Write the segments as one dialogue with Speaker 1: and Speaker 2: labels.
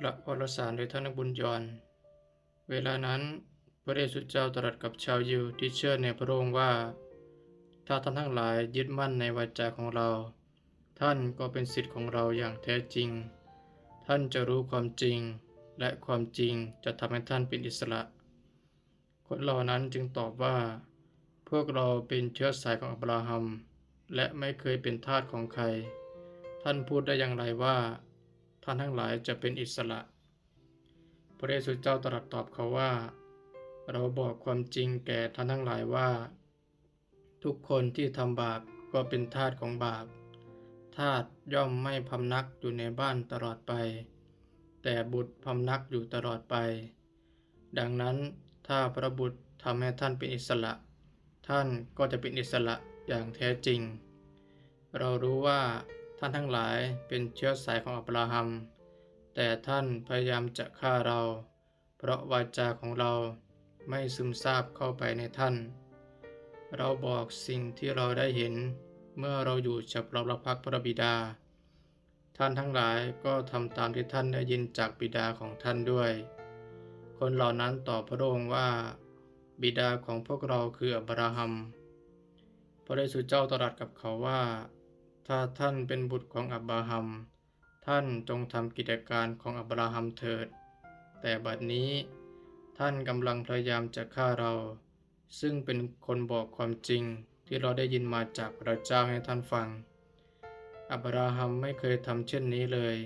Speaker 1: พระวรสารโดยท่านบุญยอน เวลานั้นพระเดชสุเจ้าตรัสกับชาวยิวที่เชื่อในพระองค์ว่า ถ้าท่านทั้งหลายยึดมั่นในวาจาของเรา ท่านก็เป็นสิทธิ์ของเราอย่างแท้จริง ท่านจะรู้ความจริง และความจริงจะทำให้ท่านเป็นอิสระ คนเหล่านั้นจึงตอบว่า พวกเราเป็นเชื้อสายของอับราฮัม และไม่เคยเป็นทาสของใคร ท่านพูดได้อย่างไรว่า ท่านทั้งหลายจะเป็นอิสระ พระเยซูเจ้าตรัสตอบเขาว่า เราบอกความจริงแก่ท่านทั้งหลายว่า ทุกคนที่ทำบาปก็เป็นทาสของบาป ทาสย่อมไม่พำนักอยู่ในบ้านตลอดไป แต่บุตรพำนักอยู่ตลอดไป ดังนั้นถ้าพระบุตรทำให้ท่านเป็นอิสระ ท่านก็จะเป็นอิสระอย่างแท้จริง เรารู้ว่า ท่านทั้งหลายเป็นเชื้อสายของอับราฮัม แต่ท่านพยายามจะฆ่าเรา เพราะวาจาของเราไม่ซึมซาบเข้าไปในท่าน เราบอกสิ่งที่เราได้เห็นเมื่อเราอยู่เฉพาะพระพักพระบิดา ท่านทั้งหลายก็ทำตามที่ท่านได้ยินจากบิดาของท่านด้วย คนเหล่านั้นตอบพระองค์ว่า บิดาของพวกเราคืออับราฮัม พระเยซูเจ้าตรัสกับเขาว่า ถ้าท่านเป็นบุตรของอับราฮัม ท่านจงทำกิจการของอับราฮัมเถิด แต่บัดนี้ ท่านกำลังพยายามจะฆ่าเรา ซึ่งเป็นคนบอกความจริงที่เราได้ยินมาจากพระเจ้าให้ท่านฟัง อับราฮัมไม่เคยทำเช่นนี้เลย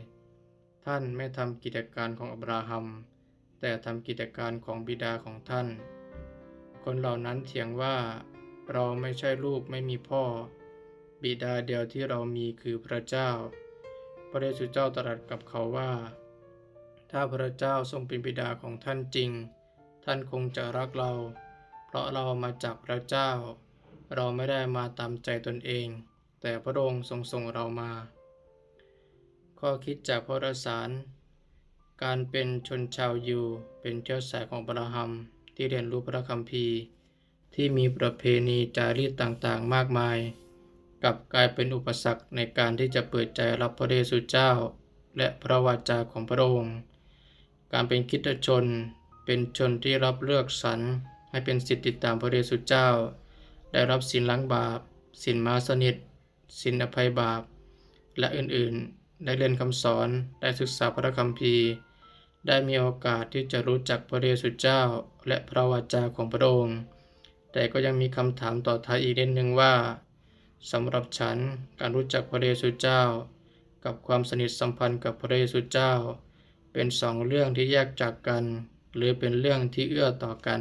Speaker 1: ท่านไม่ทำกิจการของอับราฮัม แต่ทำกิจการของบิดาของท่าน คนเหล่านั้นเถียงว่า เราไม่ใช่ลูกไม่มีพ่อ บิดาเดียวที่เรามีคือพระเจ้า พระเยซูเจ้าตรัสกับเขาว่า ถ้าพระเจ้าทรงเป็นบิดาของท่านจริง ท่านคงจะรักเรา เพราะเรามาจากพระเจ้า เราไม่ได้มาตามใจตนเอง แต่พระองค์ทรงส่งเรามา ข้อคิดจากพระรสารการเป็นชนชาวยิวเป็นเชื้อสายของบราฮัมที่เรียนรู้พระคัมภีร์ ที่มีประเพณีจารีตต่างๆ มากมาย กลับกลายเป็นอุปสรรคในการที่จะเปิดใจรับพระเยซูเจ้า และพระวาจาของพระองค์ การเป็นคริสตชน เป็นชนที่รับเลือกสรรให้เป็นสิทธิติดตามพระเยซูเจ้า ได้รับสินล้างบาป สินมาสนิท สินอภัยบาป และอื่นๆ ได้เรียนคำสอน ได้ศึกษาพระคัมภีร์ ได้มีโอกาสที่จะรู้จักพระเยซูเจ้า และพระวาจาของพระองค์ แต่ก็ยังมีคำถามต่อท้ายอีกนิดนึงว่า สำหรับฉันการรู้จักพระเยซูเจ้า กับความสนิทสัมพันธ์กับพระเยซูเจ้า เป็นสองเรื่องที่แยกจากกัน หรือเป็นเรื่องที่เอื้อต่อกัน